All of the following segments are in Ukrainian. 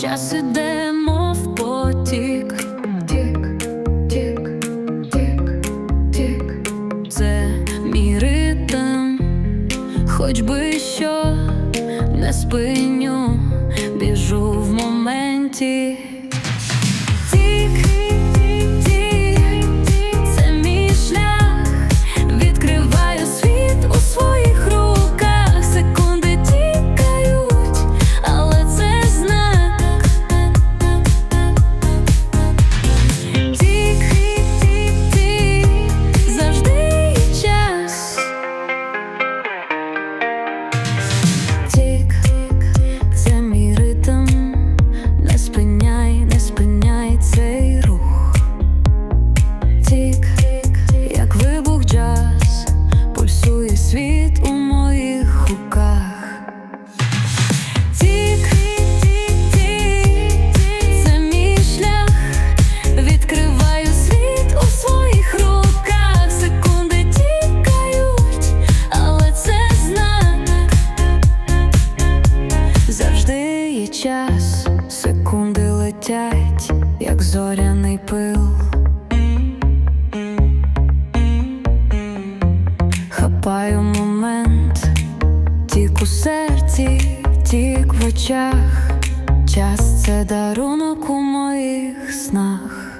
Час іде, мов потік. Тік, тік, тік, тік. Це мій ритм, хоч би що не спиню, біжу в моменті. Час, секунди летять, як зоряний пил. Хапаю момент, тік у серці, тік в очах. Час це дарунок у моїх снах.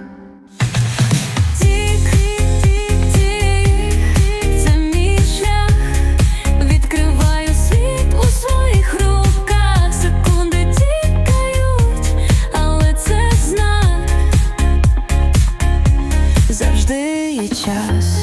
us.